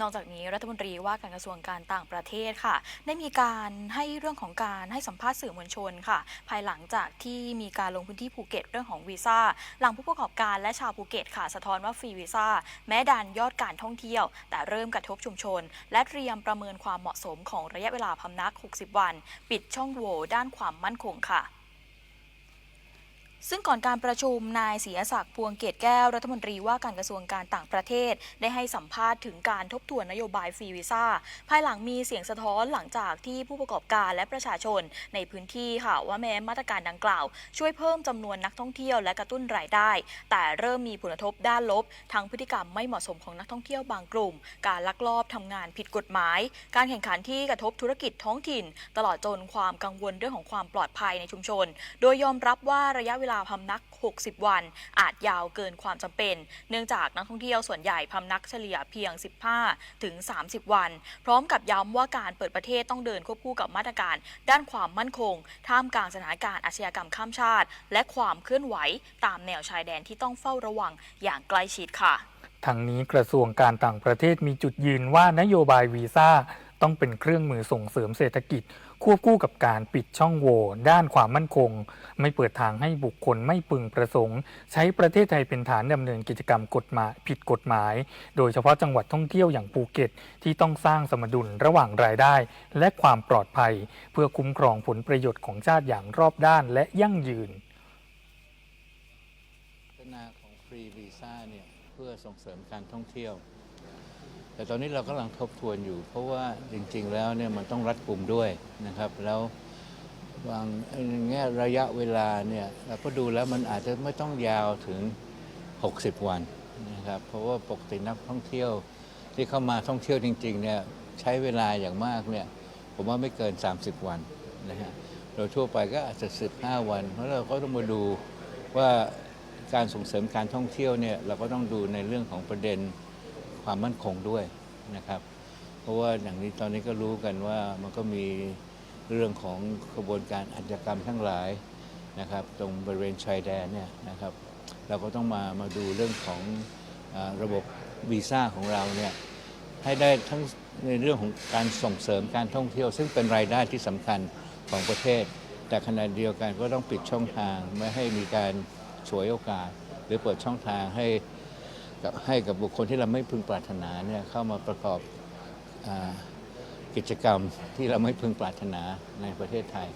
นอกจากนี้รัฐมนตรีว่าการกระทรวงการต่างประเทศค่ะ ได้มีการให้เรื่องของการให้สัมภาษณ์สื่อมวลชนค่ะ ภายหลังจากที่มีการลงพื้นที่ภูเก็ตเรื่องของวีซ่าหลังผู้ประกอบการและชาวภูเก็ตค่ะ สะท้อนว่าฟรีวีซ่าแม้ดันยอดการท่องเที่ยว แต่เริ่มกระทบชุมชน และเตรียมประเมินความเหมาะสมของระยะเวลาพำนัก 60 วัน ปิดช่องโหว่ด้านความมั่นคงค่ะ ซึ่งก่อนการประชุมนายศรีศักดิ์พวงเกตแก้วรัฐมนตรีว่าการกระทรวงการต่างประเทศ ได้ให้สัมภาษณ์ถึงการทบทวนนโยบายฟรีวีซ่า ภายหลังมีเสียงสะท้อนหลังจากที่ผู้ประกอบการและประชาชนในพื้นที่ค่ะว่าแม้มาตรการดังกล่าว ช่วยเพิ่มจำนวนนักท่องเที่ยวและกระตุ้นรายได้ แต่เริ่มมีผลกระทบด้านลบ ทั้งพฤติกรรมไม่เหมาะสมของนักท่องเที่ยวบางกลุ่ม การลักลอบทำงานผิดกฎหมาย การแข่งขันที่กระทบธุรกิจท้องถิ่น ตลอดจนความกังวลเรื่องของความปลอดภัยในชุมชน โดยยอมรับว่าระยะเวลาพำนัก 60 วัน อาจยาวเกินความจำเป็น เนื่องจากนักท่องเที่ยวส่วนใหญ่พำนักเฉลี่ยเพียง 15 ถึง 30 วัน พร้อมกับย้ำว่าการเปิดประเทศต้องเดินควบคู่กับมาตรการ ด้านความมั่นคง ท่ามกลางสถานการณ์อาชญากรรมข้ามชาติ และความเคลื่อนไหวตามแนวชายแดนที่ต้องเฝ้าระวังอย่างใกล้ชิดค่ะทางนี้กระทรวงการต่างประเทศมีจุดยืนว่านโยบายวีซ่า ต้องเป็นเครื่องมือส่งเสริมเศรษฐกิจ ควบคู่กับการปิดช่องโหว่ด้านความมั่นคง ไม่เปิดทางให้บุคคลไม่พึงประสงค์ ใช้ประเทศไทยเป็นฐานดำเนินกิจกรรมกฎหมายผิดกฎหมาย โดยเฉพาะจังหวัดท่องเที่ยวอย่างภูเก็ต ที่ต้องสร้างสมดุลระหว่างรายได้ และความปลอดภัย เพื่อคุ้มครองผลประโยชน์ของชาติอย่างรอบด้านและยั่งยืนพัฒนาของฟรีวีซ่าเนี่ยเพื่อส่งเสริมการท่องเที่ยว แต่ตอนนี้เรากำลังทบทวนอยู่ เพราะว่าจริงๆแล้วเนี่ยมันต้องรัดกลุ่มด้วยนะครับ แล้วบางแง่ระยะเวลาเนี่ยเราก็ดูแล้วมันอาจจะไม่ต้องยาวถึง 60 วันนะครับ เพราะว่าปกตินักท่องเที่ยวที่เข้ามาท่องเที่ยวจริงๆเนี่ยใช้เวลาอย่างมากเนี่ยผมว่าไม่เกิน 30 วันนะฮะโดยทั่วไปก็อาจจะ 15 วัน เพราะเราก็ต้องมาดูว่าการส่งเสริมการท่องเที่ยวเนี่ยเราก็ต้องดูในเรื่องของประเด็น ความมั่นคงด้วยนะครับ เพราะว่าอย่างนี้ตอนนี้ก็รู้กันว่ามันก็มีเรื่องของกระบวนการอาชญากรรมทั้งหลายนะครับ ตรงบริเวณชายแดนเนี่ยนะครับ เราก็ต้องมามาดูเรื่องของอระบบวีซ่าของเราเนี่ยให้ได้ทั้งในเรื่องของการส่งเสริมการท่องเที่ยว ซึ่งเป็นรายได้ที่สำคัญของประเทศ แต่ขณะเดียวกันก็ต้องปิดช่องทางไม่ให้มีการฉวยโอกาส หรือเปิดช่องทางให้ กับให้กับบุคคลที่เราไม่พึงปรารถนาเนี่ยเข้ามาประกอบอกิจกรรมที่เราไม่พึงปรารถนาในประเทศไทย